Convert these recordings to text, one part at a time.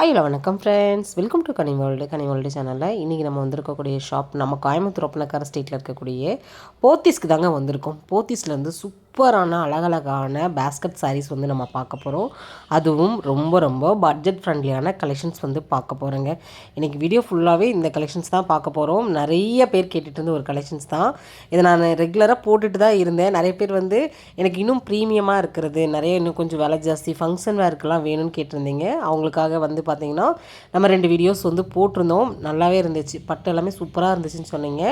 Hi hello வணக்கம் friends welcome to Kani world Kani world சேனலில் இன்றைக்கி நம்ம வந்திருக்கக்கூடிய ஷாப் நம்ம கோயம்புத்தூர் ஒப்பனக்கார ஸ்ட்ரீட்டில் இருக்கக்கூடிய போத்தீஸ்க்கு தாங்க வந்திருக்கோம். போத்தீஸ்லேருந்து சூப்பரான அழகழகான பேஸ்கட் சாரீஸ் வந்து நம்ம பார்க்க போகிறோம் அதுவும் ரொம்ப ரொம்ப பட்ஜெட் ஃப்ரெண்ட்லியான கலெக்ஷன்ஸ் வந்து பார்க்க போகிறோங்க இன்றைக்கி வீடியோ ஃபுல்லாகவே இந்த கலெக்ஷன்ஸ் தான் பார்க்க போகிறோம் நிறைய பேர் கேட்டுட்டு இருந்த ஒரு கலெக்ஷன்ஸ் தான். இதை நான் ரெகுலராக போட்டுட்டு தான் இருந்தேன். நிறைய பேர் வந்து எனக்கு இன்னும் ப்ரீமியமாக இருக்கிறது நிறைய இன்னும் கொஞ்சம் விலை ஜாஸ்தி ஃபங்க்ஷன் வேர்க்கெல்லாம் வேணும்னு கேட்டிருந்தீங்க. அவங்களுக்காக வந்து பார்த்திங்கன்னா நம்ம ரெண்டு வீடியோஸ் வந்து போட்டிருந்தோம். நல்லாவே இருந்துச்சு. பட்டு எல்லாமே சூப்பராக இருந்துச்சுன்னு சொன்னீங்க.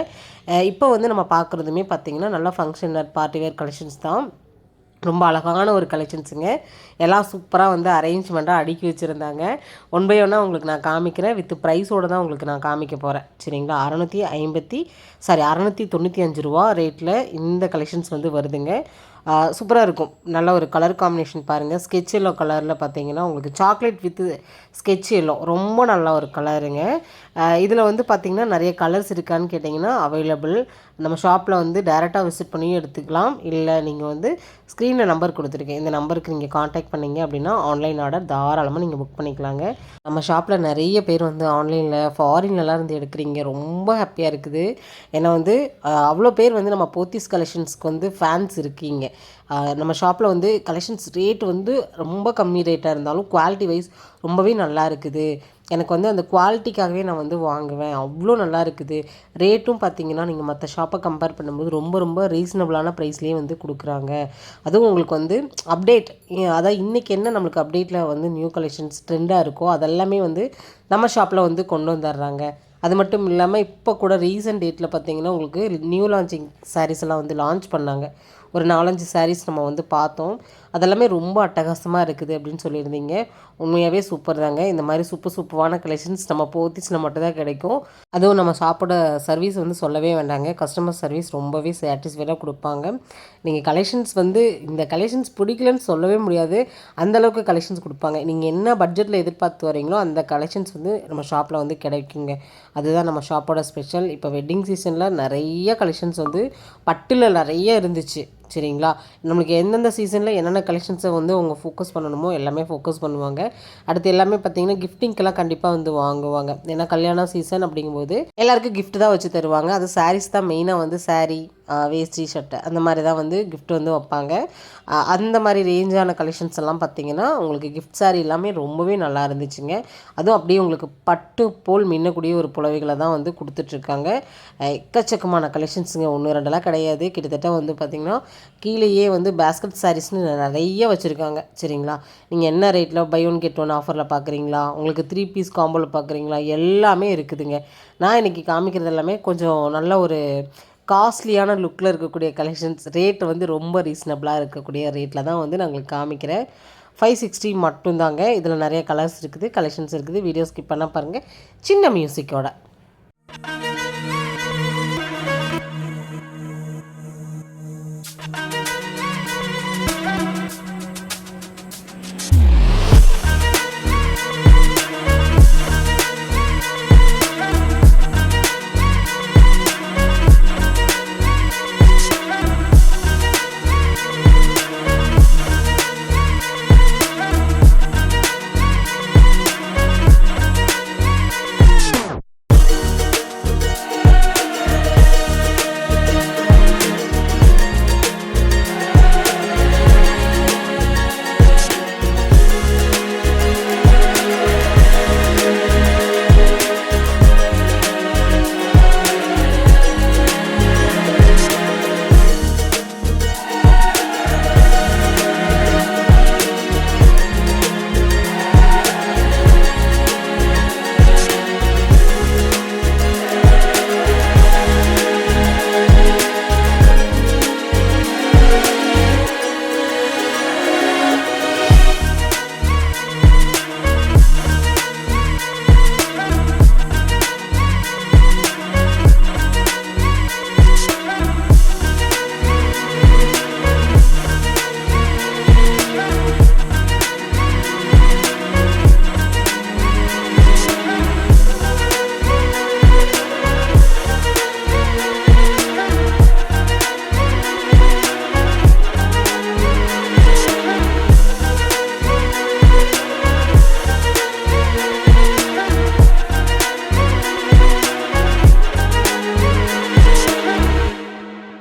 இப்போ வந்து நம்ம பார்க்குறதுமே பார்த்திங்கன்னா நல்லா function wear party wear collections தான் ரொம்ப அழகான ஒரு கலெக்ஷன்ஸுங்க எல்லாம் சூப்பராக வந்து அரேஞ்ச்மெண்ட்டாக அடுக்கி வச்சுருந்தாங்க. ஒன் பை ஒன்னாக உங்களுக்கு நான் காமிக்கிறேன். வித் ப்ரைஸோடு தான் உங்களுக்கு நான் காமிக்க போகிறேன் சரிங்களா? அறநூற்றி ஐம்பத்தி சாரி அறநூற்றி தொண்ணூற்றி அஞ்சு ரூபா ரேட்டில் இந்த கலெக்ஷன்ஸ் வந்து வருதுங்க. சூப்பராக இருக்கும். நல்ல ஒரு கலர் காம்பினேஷன் பாருங்கள் ஸ்கெட்ச் எல்லோ கலரில் பார்த்தீங்கன்னா உங்களுக்கு சாக்லேட் வித் ஸ்கெட்ச் எல்லோ ரொம்ப நல்ல ஒரு கலருங்க இதில் வந்து பார்த்திங்கன்னா நிறைய கலர்ஸ் இருக்கான்னு கேட்டிங்கன்னா அவைலபிள் நம்ம ஷாப்பில் வந்து டேரெக்டாக விசிட் பண்ணியும் எடுத்துக்கலாம். இல்லை நீங்கள் வந்து ஸ்க்ரீனில் நம்பர் கொடுத்துருக்கேன். இந்த நம்பருக்கு நீங்கள் காண்டாக்ட் பண்ணீங்க அப்படின்னா ஆன்லைன் ஆர்டர் தாராளமாக நீங்கள் புக் பண்ணிக்கலாங்க. நம்ம ஷாப்பில் நிறைய பேர் வந்து ஆன்லைனில் ஃபாரின்லலாம் இருந்து எடுக்கிறீங்க. ரொம்ப ஹாப்பியாக இருக்குது. ஏன்னா வந்து அவ்வளோ பேர் வந்து நம்ம போத்தீஸ் கலெக்ஷன்ஸ்க்கு வந்து ஃபேன்ஸ் இருக்கீங்க. நம்ம ஷாப்பில் வந்து கலெக்ஷன்ஸ் ரேட் வந்து ரொம்ப கம்மி ரேட்டாக இருந்தாலும் குவாலிட்டி வைஸ் ரொம்பவே நல்லா இருக்குது. எனக்கு வந்து அந்த குவாலிட்டிக்காகவே நான் வந்து வாங்குவேன். அவ்வளோ நல்லா இருக்குது. ரேட்டும் பார்த்தீங்கன்னா நீங்கள் மற்ற ஷாப்பை கம்பேர் பண்ணும்போது ரொம்ப ரொம்ப ரீசனபிளான ப்ரைஸ்லேயே வந்து கொடுக்குறாங்க. அதுவும் உங்களுக்கு வந்து அப்டேட் அதான் இன்றைக்கி என்ன நம்மளுக்கு அப்டேட்டில் வந்து நியூ கலெக்ஷன்ஸ் ட்ரெண்டாக இருக்கோ அதெல்லாமே வந்து நம்ம ஷாப்பில் வந்து கொண்டு வந்துடுறாங்க அது மட்டும் இல்லாமல் இப்போ கூட ரீசன்ட் டேட்டில் பார்த்தீங்கன்னா உங்களுக்கு நியூ லான்ச்சிங் சாரீஸ் எல்லாம் வந்து லான்ச் பண்ணாங்க. ஒரு நாலஞ்சு சாரீஸ் நம்ம வந்து பார்த்தோம். அதெல்லாமே ரொம்ப அட்டகாசமாக இருக்குது அப்படின்னு சொல்லியிருந்தீங்க. உண்மையாகவே சூப்பர் தாங்க. இந்த மாதிரி சூப்பர் சூப்பரான கலெக்ஷன்ஸ் நம்ம போத்திச்சில் மட்டும்தான் கிடைக்கும். அதுவும் நம்ம ஷாப்போட சர்வீஸ் வந்து சொல்லவே வேண்டாங்க. கஸ்டமர் சர்வீஸ் ரொம்பவே சாட்டிஸ்ஃபைடாக கொடுப்பாங்க. நீங்கள் கலெக்ஷன்ஸ் வந்து இந்த கலெக்ஷன்ஸ் பிடிக்கலன்னு சொல்லவே முடியாது. அந்தளவுக்கு கலெக்ஷன்ஸ் கொடுப்பாங்க. நீங்கள் என்ன பட்ஜெட்டில் எதிர்பார்த்து வரீங்களோ அந்த கலெக்ஷன்ஸ் வந்து நம்ம ஷாப்பில் வந்து கிடைக்குங்க. அதுதான் நம்ம ஷாப்போட ஸ்பெஷல் இப்போ வெட்டிங் சீசனில் நிறைய கலெக்ஷன்ஸ் வந்து பட்டில் நிறைய இருந்துச்சு. சரிங்களா? நம்மளுக்கு எந்தெந்த சீசனில் என்னென்ன கலெக்ஷன்ஸை வந்து அவங்க ஃபோக்கஸ் பண்ணணுமோ எல்லாமே ஃபோக்கஸ் பண்ணுவாங்க. அடுத்து எல்லாமே பார்த்தீங்கன்னா கிஃப்டிங்க்கெல்லாம் கண்டிப்பாக வந்து வாங்குவாங்க. ஏன்னா கல்யாண சீசன் அப்படிங்கும்போது எல்லாருக்கும் கிஃப்ட் தான் வச்சு தருவாங்க. அது சாரீஸ் தான் மெயினாக வந்து சாரீ வேஷ்டி சட்டை அந்த மாதிரி தான் வந்து கிஃப்ட் வந்து வைப்பாங்க. அந்த மாதிரி ரேஞ்சான கலெக்ஷன்ஸ் எல்லாம் பார்த்தீங்கன்னா உங்களுக்கு கிஃப்ட் சாரீ எல்லாமே ரொம்பவே நல்லா இருந்துச்சுங்க. அதுவும் அப்படியே உங்களுக்கு பட்டு போல் மின்னக்கூடிய ஒரு புலவைகளை தான் வந்து கொடுத்துட்ருக்காங்க எக்கச்சக்கமான கலெக்ஷன்ஸுங்க ஒன்று ரெண்டெல்லாம் கிடையாது. கிட்டத்தட்ட வந்து பார்த்திங்கன்னா கீழேயே வந்து பேஸ்கட் சாரீஸ்னு நிறைய வச்சுருக்காங்க. சரிங்களா? நீங்கள் என்ன ரேட்டில் பை ஒன் கெட் ஒன் ஆஃபரில் பார்க்குறீங்களா உங்களுக்கு த்ரீ பீஸ் காம்போவில் பார்க்குறீங்களா எல்லாமே இருக்குதுங்க. நான் இன்றைக்கி காமிக்கிறது எல்லாமே கொஞ்சம் நல்ல ஒரு காஸ்ட்லியான லுக்கில் இருக்கக்கூடிய கலெக்ஷன்ஸ் ரேட் வந்து ரொம்ப ரீசனபிளாக இருக்கக்கூடிய ரேட்டில் தான் வந்து நான் உங்களுக்கு காமிக்கிறேன். ஃபைவ் சிக்ஸ்டி மட்டும்தாங்க. இதில் நிறைய கலர்ஸ் இருக்குது கலெக்ஷன்ஸ் இருக்குது. வீடியோ ஸ்கிப் பண்ணால் பாருங்கள் சின்ன மியூசிக்கோட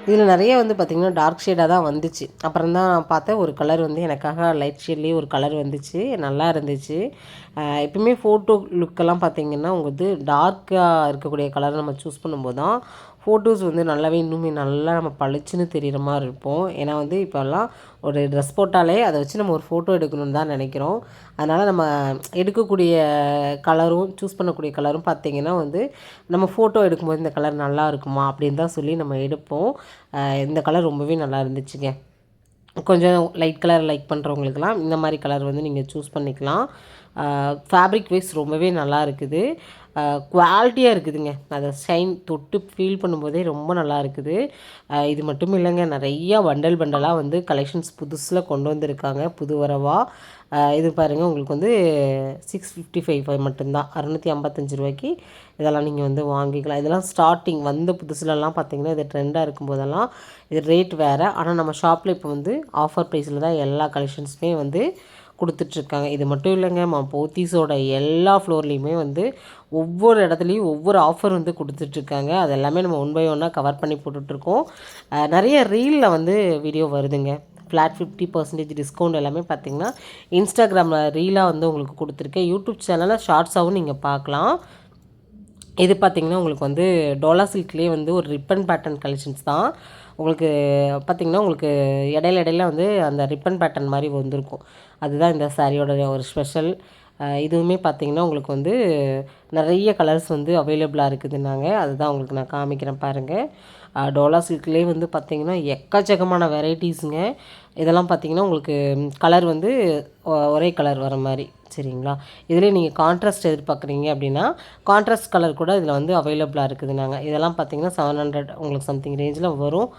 இதில் நிறைய வந்து பார்த்திங்கன்னா டார்க் ஷேடாக தான் வந்துச்சு. அப்புறம் தான் நான் பார்த்தேன் ஒரு கலர் வந்து எனக்காக லைட் ஷேட்லேயே ஒரு கலர் வந்துச்சு. நல்லா இருந்துச்சு. எப்பவுமே ஃபோட்டோ லுக்கெல்லாம் பார்த்திங்கன்னா உங்களுக்கு டார்க்காக இருக்கக்கூடிய கலர் நம்ம சூஸ் பண்ணும்போது தான் ஃபோட்டோஸ் வந்து நல்லாவே இன்னுமே நல்லா நம்ம பளிச்சுன்னு தெரிகிற மாதிரி இருப்போம் ஏன்னா வந்து இப்போல்லாம் ஒரு ட்ரெஸ் போட்டாலே அதை வச்சு நம்ம ஒரு ஃபோட்டோ எடுக்கணும்னு தான் நினைக்கிறோம். அதனால் நம்ம எடுக்கக்கூடிய கலரும் சூஸ் பண்ணக்கூடிய கலரும் பார்த்திங்கன்னா வந்து நம்ம ஃபோட்டோ எடுக்கும்போது இந்த கலர் நல்லா இருக்குமா அப்படின்னு தான் சொல்லி நம்ம எடுப்போம். இந்த கலர் ரொம்பவே நல்லா இருந்துச்சுங்க. கொஞ்சம் லைட் கலர் லைக் பண்ணுறவங்களுக்கெல்லாம் இந்த மாதிரி கலர் வந்து நீங்கள் சூஸ் பண்ணிக்கலாம். ஃபேப்ரிக் வைஸ் ரொம்பவே நல்லா இருக்குது. குவாலிட்டியாக இருக்குதுங்க. அதை ஷைன் தொட்டு ஃபீல் பண்ணும்போதே ரொம்ப நல்லா இருக்குது. இது மட்டும் இல்லைங்க. நிறையா பண்டல் பண்டலாக வந்து கலெக்ஷன்ஸ் புதுசில் கொண்டு வந்திருக்காங்க. புது வரவாக இது பாருங்கள் உங்களுக்கு வந்து சிக்ஸ் ஃபிஃப்டி ஃபைவ் ஃபைவ் மட்டும்தான். அறநூற்றி ஐம்பத்தஞ்சு ரூபாய்க்கு இதெல்லாம் நீங்கள் வந்து வாங்கிக்கலாம். இதெல்லாம் ஸ்டார்டிங் வந்த புதுசுலலாம் பார்த்தீங்கன்னா இது ட்ரெண்டாக இருக்கும்போதெல்லாம் இது ரேட் வேறு. ஆனால் நம்ம ஷாப்பில் இப்போ வந்து ஆஃபர் ப்ரைஸில் தான் எல்லா கலெக்ஷன்ஸுமே வந்து கொடுத்துட்ருக்காங்க. இது மட்டும் இல்லைங்க மா போத்தீஸோட எல்லா ஃப்ளோர்லேயுமே வந்து ஒவ்வொரு இடத்துலையும் ஒவ்வொரு ஆஃபர் வந்து கொடுத்துட்ருக்காங்க. அது எல்லாமே நம்ம ஒன் பை ஒன்னாக கவர் பண்ணி போட்டுட்ருக்கோம். நிறைய ரீலில் வந்து வீடியோ வருதுங்க. ஃப்ளாட் ஃபிஃப்டி பர்சன்டேஜ் டிஸ்கவுண்ட் எல்லாமே பார்த்திங்கன்னா இன்ஸ்டாகிராமில் ரீலாக வந்து உங்களுக்கு கொடுத்துருக்கேன். யூடியூப் சேனலில் ஷார்ட்ஸாகவும் நீங்கள் பார்க்கலாம் இது பார்த்திங்கன்னா உங்களுக்கு வந்து டோலா சில்க்லேயே வந்து ஒரு ரிப்பன் பேட்டர்ன் கலெக்ஷன்ஸ் தான். உங்களுக்கு பார்த்திங்கன்னா உங்களுக்கு இடையில இடையில வந்து அந்த ரிப்பன் பேட்டர்ன் மாதிரி வந்திருக்கும். அதுதான் இந்த சாரியோட ஒரு ஸ்பெஷல் இதுவுமே பார்த்திங்கன்னா உங்களுக்கு வந்து நிறைய கலர்ஸ் வந்து அவைலபிளாக இருக்குதுன்னாங்க. அதுதான் உங்களுக்கு நான் காமிக்கிறேன் பாருங்கள் டோலா சில்க்லேயே வந்து பார்த்திங்கன்னா எக்கச்சக்கமான வெரைட்டிஸுங்க இதெல்லாம் பார்த்திங்கன்னா உங்களுக்கு கலர் வந்து ஒரே கலர் வர மாதிரி சரிங்களா? இதிலே நீங்கள் கான்ட்ராஸ்ட் எதிர்பார்க்குறீங்க அப்படின்னா கான்ட்ராஸ்ட் கலர் கூட இதில் வந்து அவைலபிளாக இருக்குது நாங்கள் இதெல்லாம் பார்த்திங்கன்னா செவன் ஹண்ட்ரட் உங்களுக்கு சம்திங் ரேஞ்சில் வரும்.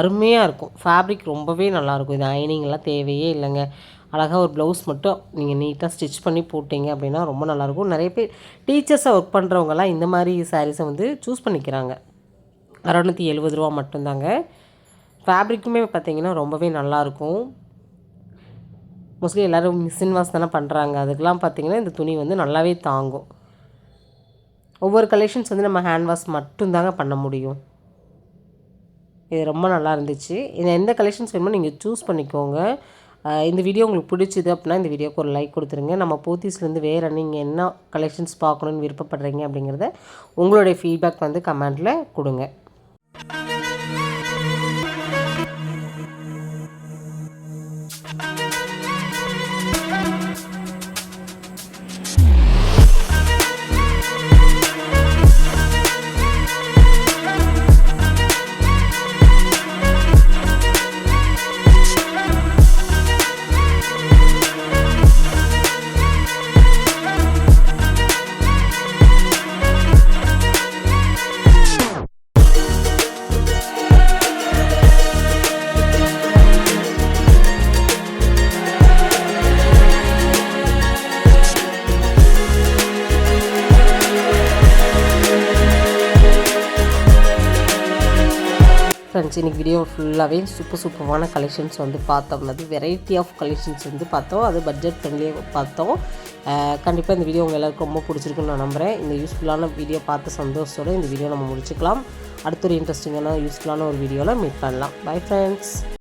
அருமையாக இருக்கும். ஃபேப்ரிக் ரொம்பவே நல்லாயிருக்கும். இது அயனிங்லாம் தேவையே இல்லைங்க. அழகாக ஒரு ப்ளவுஸ் மட்டும் நீங்கள் நீட்டாக ஸ்டிச் பண்ணி போட்டிங்க அப்படின்னா ரொம்ப நல்லாயிருக்கும். நிறைய பேர் டீச்சர்ஸாக ஒர்க் பண்ணுறவங்கலாம் இந்த மாதிரி சாரீஸை வந்து சூஸ் பண்ணிக்கிறாங்க. அறநூற்றி எழுபது ரூபா மட்டும்தாங்க. ஃபேப்ரிக்குமே பார்த்திங்கன்னா ரொம்பவே நல்லாயிருக்கும். மோஸ்ட்லி எல்லோரும் மிஷின் வாஷ் தானே பண்ணுறாங்க அதுக்கெலாம் பார்த்திங்கன்னா இந்த துணி வந்து நல்லாவே தாங்கும். ஒவ்வொரு கலெக்ஷன்ஸ் வந்து நம்ம ஹேண்ட் வாஷ் மட்டும்தாங்க பண்ண முடியும். இது ரொம்ப நல்லா இருந்துச்சு. இது எந்த கலெக்ஷன்ஸ் வேணுமோ நீங்கள் சூஸ் பண்ணிக்கோங்க. இந்த வீடியோ உங்களுக்கு பிடிச்சிது அப்படின்னா இந்த வீடியோக்கு ஒரு லைக் கொடுத்துருங்க. நம்ம போத்தீஸ்லேருந்து வேறு நீங்கள் என்ன கலெக்ஷன்ஸ் பார்க்கணுன்னு விருப்பப்படுறீங்க அப்படிங்கிறத உங்களுடைய ஃபீட்பேக் வந்து கமெண்ட்டில் கொடுங்க. ஃப்ரெண்ட்ஸ் இன்றைக்கி வீடியோ ஃபுல்லாகவே சூப்பர் சூப்பரான கலெக்ஷன்ஸ் வந்து பார்த்தோம். அது வெரைட்டி ஆஃப் கலெக்ஷன்ஸ் வந்து பார்த்தோம். அது பட்ஜெட் ஃப்ரெண்ட்லியாக பார்த்தோம். கண்டிப்பாக இந்த வீடியோ உங்கள் எல்லாருக்கும் ரொம்ப பிடிச்சிருக்குன்னு நான் நம்புகிறேன் இந்த யூஸ்ஃபுல்லான வீடியோ பார்த்த சந்தோஷத்தோடு இந்த வீடியோ நம்ம முடிச்சுக்கலாம். அடுத்த ஒரு இன்ட்ரெஸ்டிங்கான யூஸ்ஃபுல்லான ஒரு வீடியோவில் மீட் பண்ணலாம். Bye friends